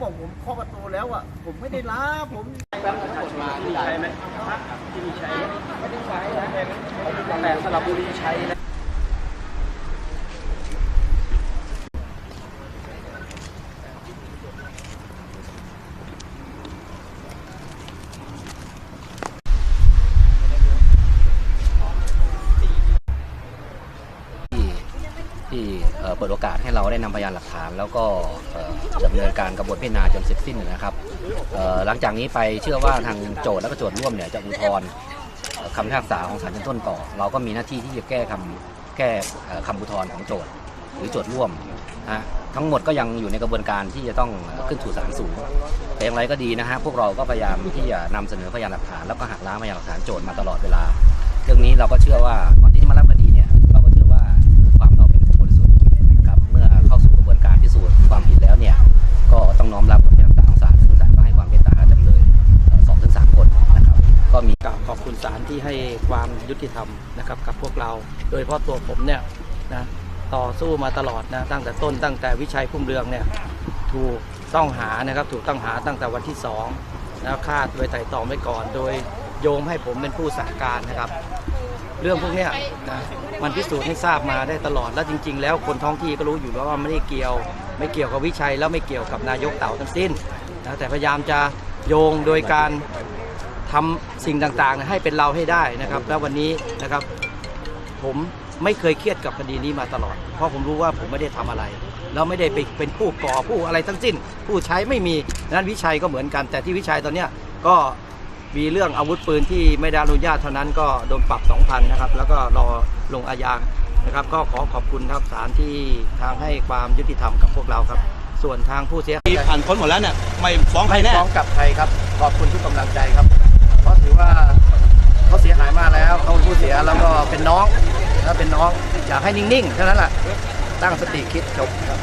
บอกผมเคาะประตูแล้วอะ ผมไม่ได้ล้าผมที่ใช้ไหมที่มีใช้ไม่ได้ใช้นะแต่สระบุรีใช้นะ ที่ที่ เปิดโอกาสให้เราได้นำพยานหลักฐาน แล้วก็เอ่อดำเนินการกระบวนพิจารณาจนเสร็จสิ้นนะครับหลังจากนี้ไปเชื่อว่าทางโจทย์และก็โจทย์ร่วมเนี่ยจะอุทธรณ์คำพิพากษาของศาลชั้นต้นต่อ เราก็มีหน้าที่ที่จะแก้คำแก้เอ่อคำอุทธรณ์ของโจทย์หรือโจทย์ร่วมนะทั้งหมดก็ยังอยู่ในกระบวนการที่จะต้องขึ้นสู่ศาลสูงแต่อย่างไรก็ดีนะฮะพวกเราก็พยายามที่จะนำเสนอพยานหลักฐานแล้วก็หักล้างพยานหลักฐานโจทย์มาตลอดเวลา เรื่องนี้เราก็เชื่อว่า ศาลที่ให้ความยุติธรรมนะครับกับพวกเรา โดยเฉพาะตัวผมเนี่ยนะต่อสู้มาตลอดนะตั้งแต่ต้นตั้งแต่วิชัยพุ่มเรืองเนี่ยถูกต้องหานะครับถูกต้องหาตั้งแต่วันที่2นะฆ่าดโดยไต่ตองไว้ก่อน โดยโยงให้ผมเป็นผู้สั่งการนะครับ เรื่องพวกเนี้ยนะมันพิสูจน์ให้ทราบมาได้ตลอดแล้วจริง ๆ แล้วคนท้องที่ก็รู้อยู่แล้วว่าไม่ได้เกี่ยว ไม่เกี่ยวกับวิชัยแล้วไม่เกี่ยวกับนายกเต่าทั้งสิ้นนะแต่พยายามจะโยงโดยการ ทำสิ่งต่างๆ ให้เป็นเราให้ได้นะครับ แล้ววันนี้นะครับ ผมไม่เคยเครียดกับคดีนี้มาตลอด เพราะผมรู้ว่าผมไม่ได้ทำอะไร แล้วไม่ได้ไปเป็นผู้ก่อผู้อะไรทั้งสิ้น ผู้ใช้ไม่มีนั้นวิชัยก็เหมือนกัน แต่ที่วิชัยตอนเนี้ยก็มีเรื่องอาวุธปืนที่ไม่ได้อนุญาตเท่านั้นก็โดนปรับ 2,000นะครับ แล้วก็รอลงอาญานะครับ ก็ขอขอบคุณครับศาลที่ทางให้ความยุติธรรมกับพวกเราครับ ส่วนทางผู้เสียหายผ่านพ้นหมดแล้วเนี่ยไม่ฟ้องใครไม่แน่ฟ้องกลับใครครับ ขอบคุณทุกกำลังใจครับ เพราะถือว่าเขาเสียหายมากแล้วเขาเป็นผู้เสียแล้วก็เป็นน้องถ้าเป็นน้องอยากให้นิ่งๆเท่านั้นแหละตั้งสติคิดจบครับ